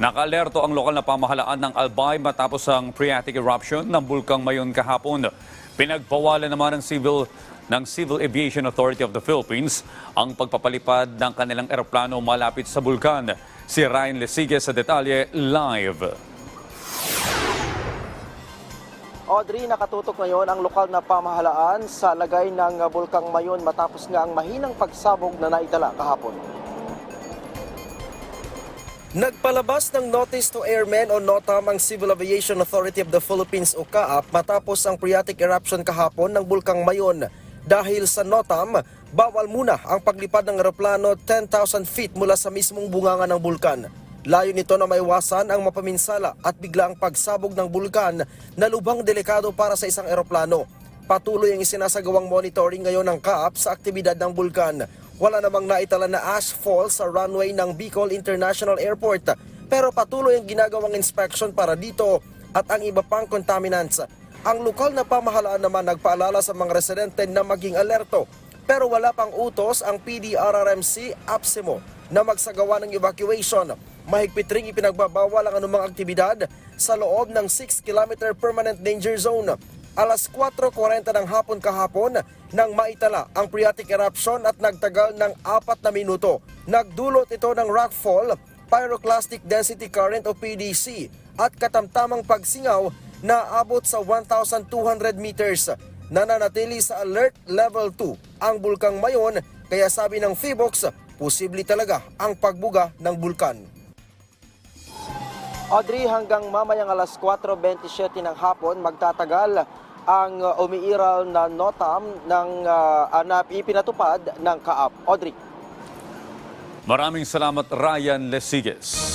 Naka-alerto ang lokal na pamahalaan ng Albay matapos ang phreatic eruption ng bulkang Mayon kahapon. Pinagpawalan naman ng civil ng Civil Aviation Authority of the Philippines ang pagpapalipad ng kanilang eroplano malapit sa bulkan. Si Ryan Lesigue sa detalye live. Audrey, nakatutok ngayon ang lokal na pamahalaan sa lagay ng Bulkang Mayon matapos nga ang mahinang pagsabog na naitala kahapon. Nagpalabas ng Notice to Airmen o NOTAM ang Civil Aviation Authority of the Philippines o CAAP matapos ang phreatic eruption kahapon ng Bulkang Mayon. Dahil sa NOTAM, bawal muna ang paglipad ng eroplano 10,000 feet mula sa mismong bunganga ng bulkan. Layo nito na maiwasan ang mapaminsala at biglaang pagsabog ng bulkan na lubhang delikado para sa isang eroplano. Patuloy ang isinasagawang monitoring ngayon ng CAAP sa aktibidad ng bulkan. Wala namang naitala na ash fall sa runway ng Bicol International Airport pero patuloy ang ginagawang inspection para dito at ang iba pang contaminants. Ang lokal na pamahalaan naman nagpaalala sa mga residente na maging alerto pero wala pang utos ang PDRRMC APSIMO na magsagawa ng evacuation. Mahigpit ring ipinagbabawal ang anumang aktibidad sa loob ng 6-kilometer permanent danger zone. Alas 4.40 ng hapon kahapon nang maitala ang phreatic eruption at nagtagal ng apat na minuto. Nagdulot ito ng rockfall, pyroclastic density current o PDC at katamtamang pagsingaw na abot sa 1,200 meters. Nananatili sa alert level 2 ang bulkang Mayon kaya sabi ng Phibox, posible talaga ang pagbuga ng bulkan. Audrey, hanggang mamayang alas 4.27 ng hapon, magtatagal ang uh, umiiral na notam ng uh, na ipinatupad ng kaap. Audrey. Maraming salamat Ryan Lesiges.